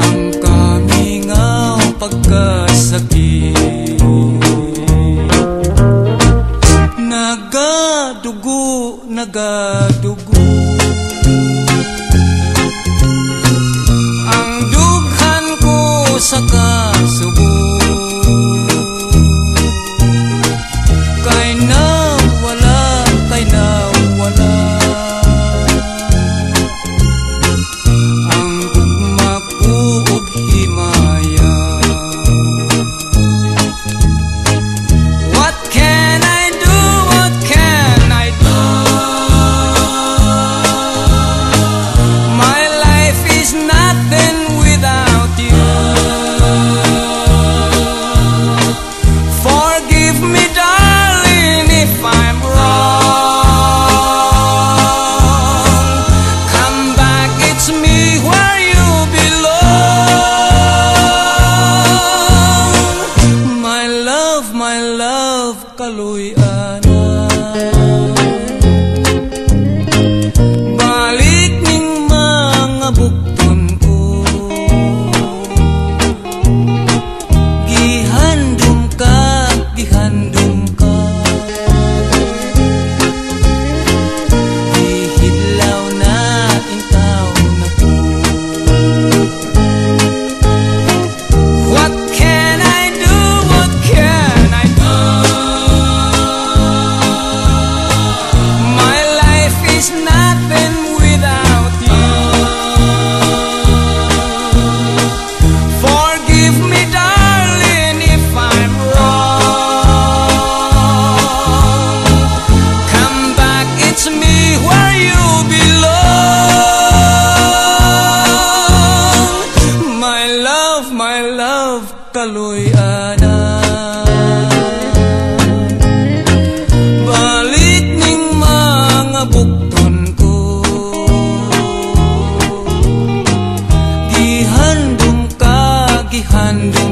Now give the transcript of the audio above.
Ang kamingaw pagkasakit. Nagadugo, nagadugo. Ang dughan ko sa kasug love kaloy ana Balik ning mga bukton ko. Gihandong ka, gihandong